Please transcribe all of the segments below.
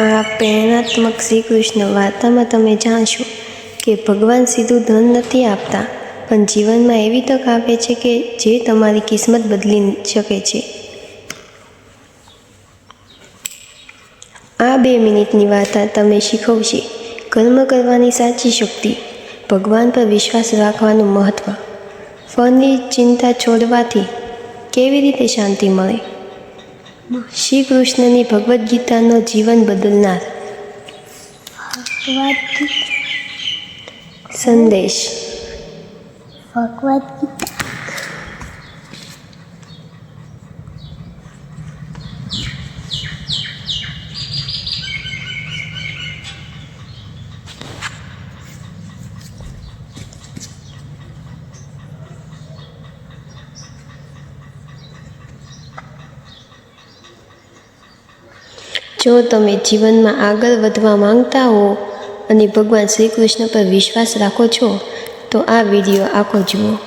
આ પ્રેરણાત્મક શ્રી કૃષ્ણ વાર્તામાં તમે જાણશો કે ભગવાન સીધું ધન નથી આપતા, પણ જીવનમાં એવી તક આપે છે કે જે તમારી કિસ્મત બદલી શકે છે. આ બે મિનિટની વાર્તા તમે શીખવશે. કર્મ કરવાની સાચી શક્તિ, ભગવાન પર વિશ્વાસ રાખવાનું મહત્ત્વ ફળની ચિંતા છોડવાથી કેવી રીતે શાંતિ મળે? શ્રી કૃષ્ણની ભગવદ્ ગીતાનો જીવન બદલનાર. સંદેશ. ભગવદ્ ગીતા જો તમે જીવનમાં આગળ વધવા માંગતા હો અને ભગવાન શ્રી કૃષ્ણ પર વિશ્વાસ રાખો છો, તો આ વીડિયો આખો જુઓ.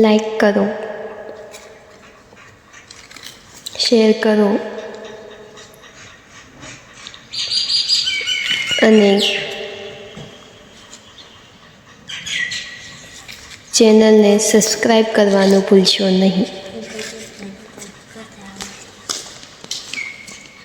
લાઈક કરો. શેર કરો. અને ચેનલને સબસ્ક્રાઈબ કરવાનું ભૂલશો નહીં.